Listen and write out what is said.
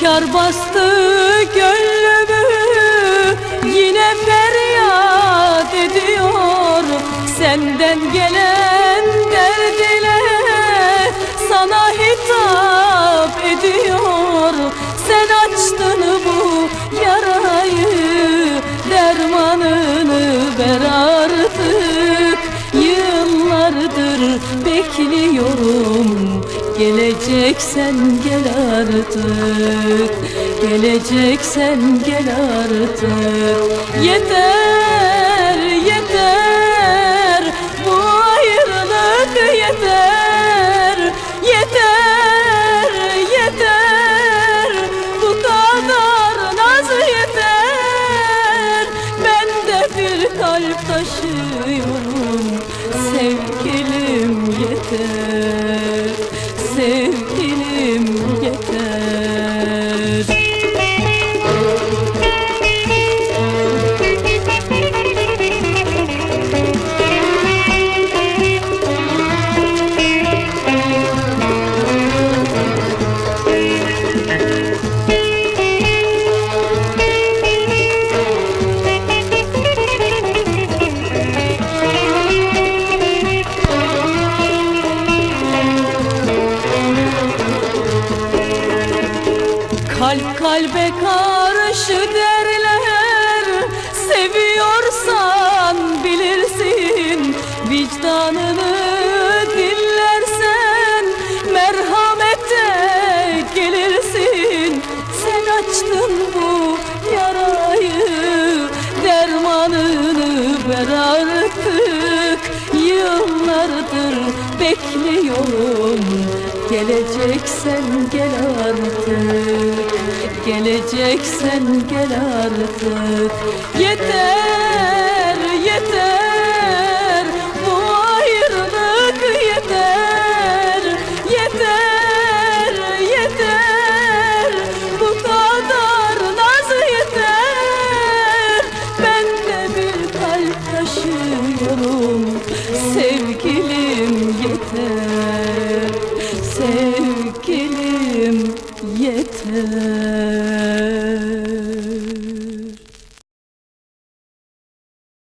Efkar bastı gönlümü Yine feryat ediyor. Senden gelen derd ile Sana hitap ediyor. Sen açtın bu yarayı Dermanını ver artık. Yıllardır bekliyorum Geleceksen gel artık. Geleceksen gel artık. Yeter yeter. Bu ayrılık yeter. Yeter yeter. Bu kadar naz yeter. Ben de bir kalp taşıyorum. Sevgilim yeter Kalp kalbe karşı derler. Seviyorsan bilirsin. Vicdanını dinlersen Merhamete gelirsin. Sen açtın bu yarayı Dermanını ver artık. Yıllardır bekliyorum Geleceksen gel artık. Geleceksen gel artık. Yeter yeter head.